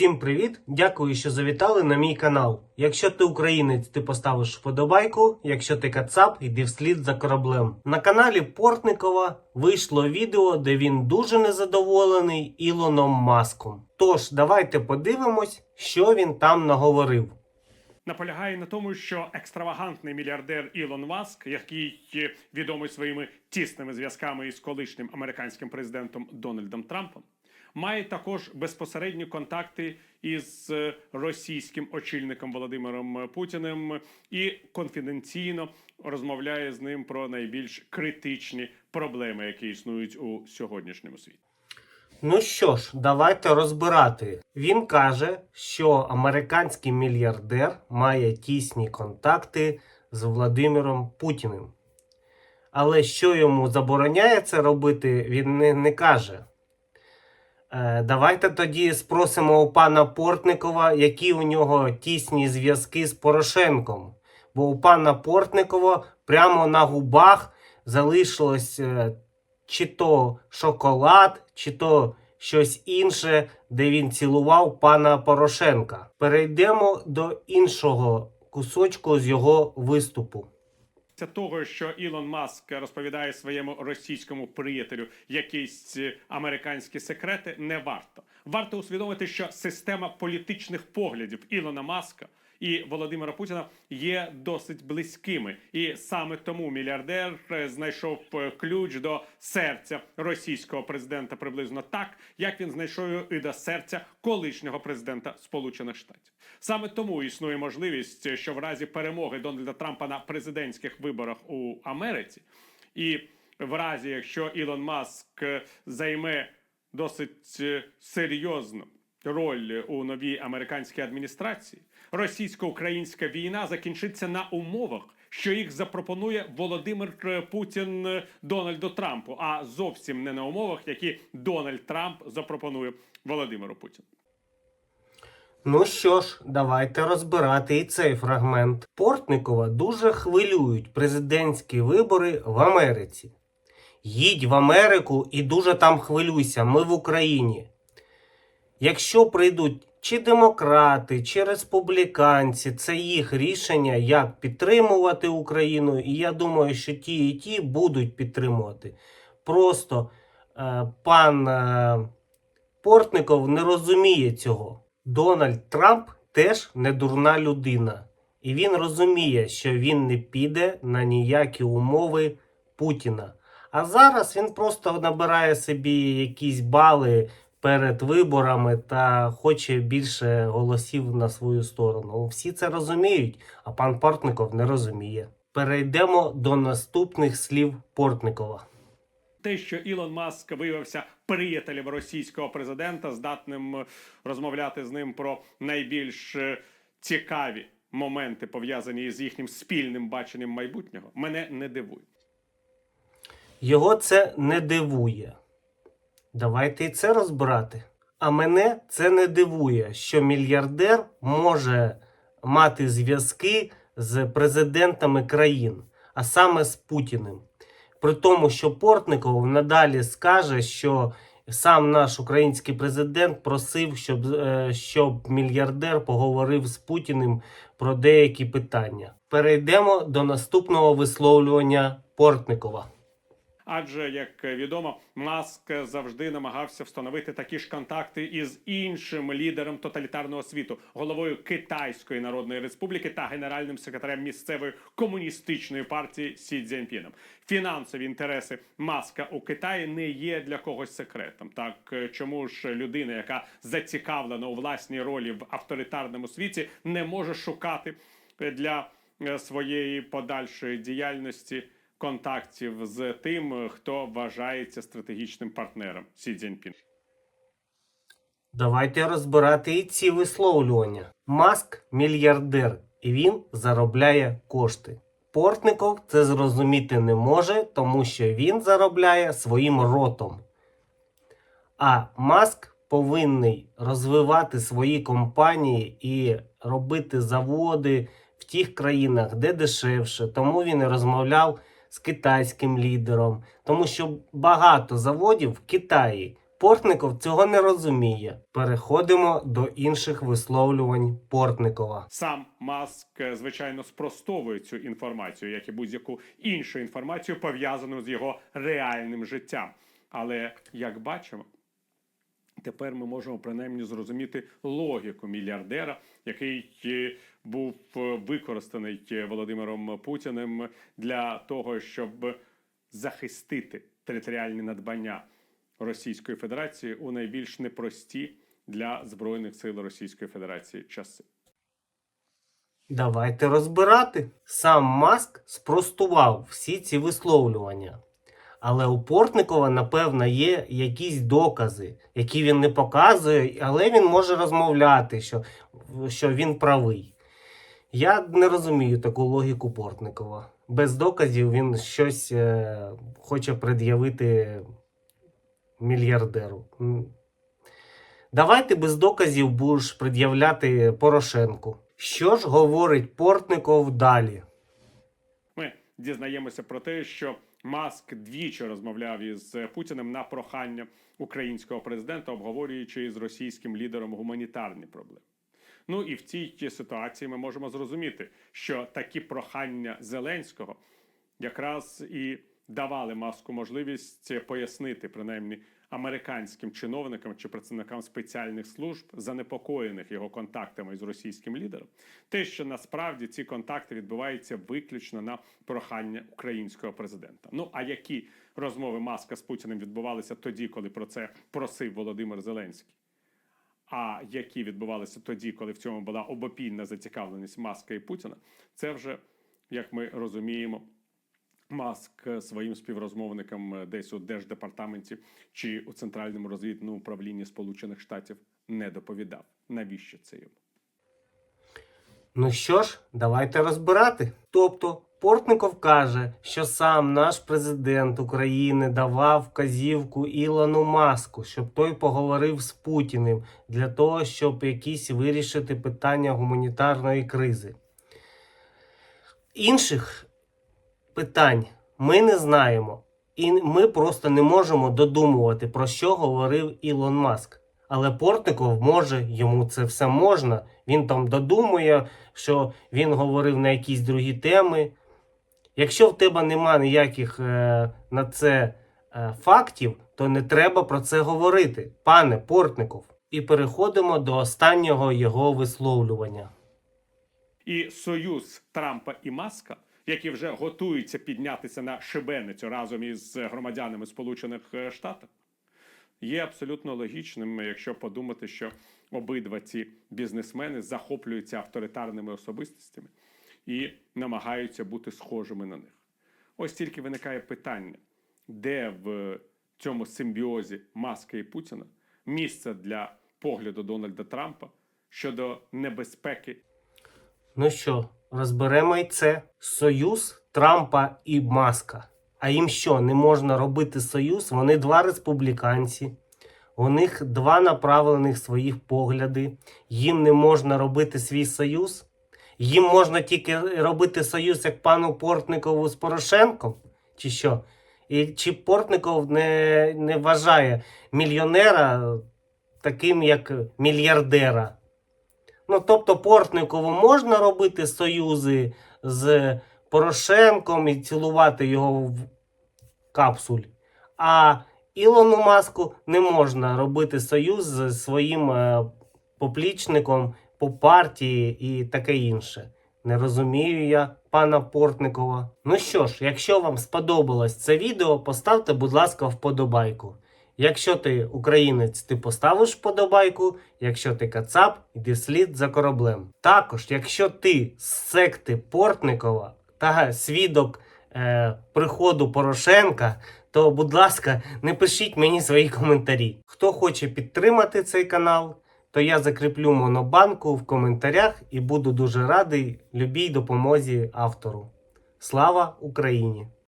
Всім привіт! Дякую, що завітали на мій канал. Якщо ти українець, ти поставиш вподобайку. Якщо ти кацап, йди вслід за кораблем. На каналі Портникова вийшло відео, де він дуже незадоволений Ілоном Маском. Тож, давайте подивимось, що він там наговорив. наполягає на тому, що екстравагантний мільярдер Ілон Маск, який відомий своїми тісними зв'язками із колишнім американським президентом Дональдом Трампом, має також безпосередні контакти із е, російським очільником Володимиром Путіним і конфіденційно розмовляє з ним про найбільш критичні проблеми, які існують у сьогоднішньому світі. Ну що ж, давайте розбирати. Він каже, що американський мільярдер має тісні контакти з Владимиром Путіним. Але що йому забороняє це робити, він не, не каже. Е, давайте тоді спросимо у пана Портникова, які у нього тісні зв'язки з Порошенком. Бо у пана Портникова прямо на губах залишилось е, чи то шоколад, чи то щось інше, де він цілував пана Порошенка. Перейдемо до іншого кусочку з його виступу. Це того, що Ілон Маск розповідає своєму російському приятелю якісь е, американські секрети, не варто. Варто усвідомити, що система політичних поглядів Ілона Маска і Володимира Путіна є досить близькими, і саме тому мільярдер е, знайшов е, ключ до серця російського президента приблизно так, як він знайшов і до серця колишнього президента Сполучених Штатів. Саме тому існує можливість, що в разі перемоги Дональда Трампа на президентських виборах у Америці, і в разі, якщо Ілон Маск е, займе досить е, серйозну роль у новій американській адміністрації, російсько-українська війна закінчиться на умовах. Що їх запропонує Володимир е, Путін е, Дональду Трампу, а зовсім не на умовах, які Дональд Трамп запропонує Володимиру Путіну. Ну що ж, давайте розбирати і цей фрагмент. Портникова дуже хвилюють президентські вибори в Америці. Їдь в Америку і дуже там хвилюйся, ми в Україні. Якщо прийдуть чи демократи, чи республіканці, це їх рішення, як підтримувати Україну, і я думаю, що ті і ті будуть підтримувати. Просто е, пан е, Портников не розуміє цього. Дональд Трамп теж не дурна людина, і він розуміє, що він не піде на ніякі умови Путіна. А зараз він просто набирає собі якісь бали перед виборами та хоче більше голосів на свою сторону. Всі це розуміють, а пан Портников не розуміє. Перейдемо до наступних слів Портникова. те, що Ілон Маск виявився приятелем російського президента, здатним е, розмовляти з ним про найбільш е, цікаві моменти, пов'язані з їхнім спільним баченням майбутнього, мене не дивує. Його це не дивує. Давайте і це розбирати. А мене це не дивує, що мільярдер може мати зв'язки з президентами країн, а саме з Путіним. При тому, що Портников надалі скаже, що сам наш український президент просив, щоб, е, щоб мільярдер поговорив з Путіним про деякі питання. Перейдемо до наступного висловлювання Портникова. Адже, як відомо, Маск завжди намагався встановити такі ж контакти із іншим лідером тоталітарного світу, головою Китайської Народної Республіки та генеральним секретарем місцевої комуністичної партії Сі Цзіньпіном. Фінансові інтереси Маска у Китаї не є для когось секретом. Так чому ж людина, яка зацікавлена у власній ролі в авторитарному світі, не може шукати для своєї подальшої діяльності контактів з тим, хто вважається стратегічним партнером Сі Цзіньпін. Давайте розбирати і ці висловлювання. Маск мільярдер, і він заробляє кошти. Портников це зрозуміти не може, тому що він заробляє своїм ротом. А Маск повинний розвивати свої компанії і робити заводи в тих країнах, де дешевше. Тому він і розмовляв з китайським лідером, тому що багато заводів в Китаї Портников цього не розуміє. Переходимо до інших висловлювань Портникова. Сам Маск, е, звичайно, спростовує цю інформацію, як і будь-яку іншу інформацію, пов'язану з його реальним життям. Але як бачимо, тепер ми можемо принаймні зрозуміти логіку мільярдера, який е, був е, використаний е, Володимиром Путіним для того, щоб захистити територіальні надбання Російської Федерації у найбільш непрості для збройних сил Російської Федерації часи. Давайте розбирати. Сам Маск спростував всі ці висловлювання. Але у Портникова, напевно, є якісь докази, які він не показує, але він може розмовляти, що, що він правий. Я не розумію таку логіку Портникова. Без доказів він щось е, хоче пред'явити мільярдеру. Давайте без доказів будеш пред'являти Порошенку. Що ж говорить Портников далі? Ми дізнаємося про те, що Маск двічі розмовляв із Путіним на прохання українського президента, обговорюючи з російським лідером гуманітарні проблеми. Ну і в цій ситуації ми можемо зрозуміти, що такі прохання Зеленського якраз і давали маску можливість пояснити принаймні американським чиновникам чи працівникам спеціальних служб, занепокоєних його контактами з російським лідером, те, що насправді ці контакти відбуваються виключно на прохання українського президента. Ну а які розмови Маска з Путіним відбувалися тоді, коли про це просив Володимир Зеленський? А які відбувалися тоді, коли в цьому була обопільна зацікавленість Маска і Путіна, це вже, як ми розуміємо, Маск своїм співрозмовникам десь у держдепартаменті чи у центральному розвідному управлінні Сполучених Штатів не доповідав. Навіщо це йому? Ну що ж, давайте розбирати. Тобто, Портников каже, що сам наш президент України давав вказівку Ілону Маску, щоб той поговорив з Путіним для того, щоб якісь вирішити питання гуманітарної кризи. Інших питань ми не знаємо. І ми просто не можемо додумувати, про що говорив Ілон Маск. Але Портников може, йому це все можна. Він там додумує, що він говорив на якісь другі теми. Якщо в тебе нема ніяких е, на це е, фактів, то не треба про це говорити, пане Портников. І переходимо до останнього його висловлювання. І союз Трампа і Маска, які вже готуються піднятися на шибеницю разом із громадянами Сполучених е, Штатів, є абсолютно логічним, якщо подумати, що обидва ці бізнесмени захоплюються авторитарними особистостями і намагаються бути схожими на них. Ось тільки виникає питання, де в цьому симбіозі Маска і Путіна місце для погляду Дональда Трампа щодо небезпеки Ну що, розберемо і це. Союз Трампа і Маска. А їм що, не можна робити союз? Вони два республіканці. У них два направлених своїх погляди. Їм не можна робити свій союз. Їм можна тільки робити союз як пану Портникову з Порошенком, чи що? І чи Портников не, не вважає мільйонера таким, як мільярдера? Ну, тобто Портникову можна робити союзи з Порошенком і цілувати його в капсуль. А Ілону Маску не можна робити союз з своїм е, поплічником по партії і таке інше. Не розумію я пана Портникова. Ну що ж, якщо вам сподобалось це відео, поставте, будь ласка, вподобайку. Якщо ти українець, ти поставиш вподобайку. Якщо ти кацап, йди слід за кораблем. Також, якщо ти з секти Портникова та свідок е, приходу Порошенка, то, будь ласка, не пишіть мені свої коментарі. Хто хоче підтримати цей канал, то я закріплю монобанку в коментарях і буду дуже радий любій допомозі автору. Слава Україні!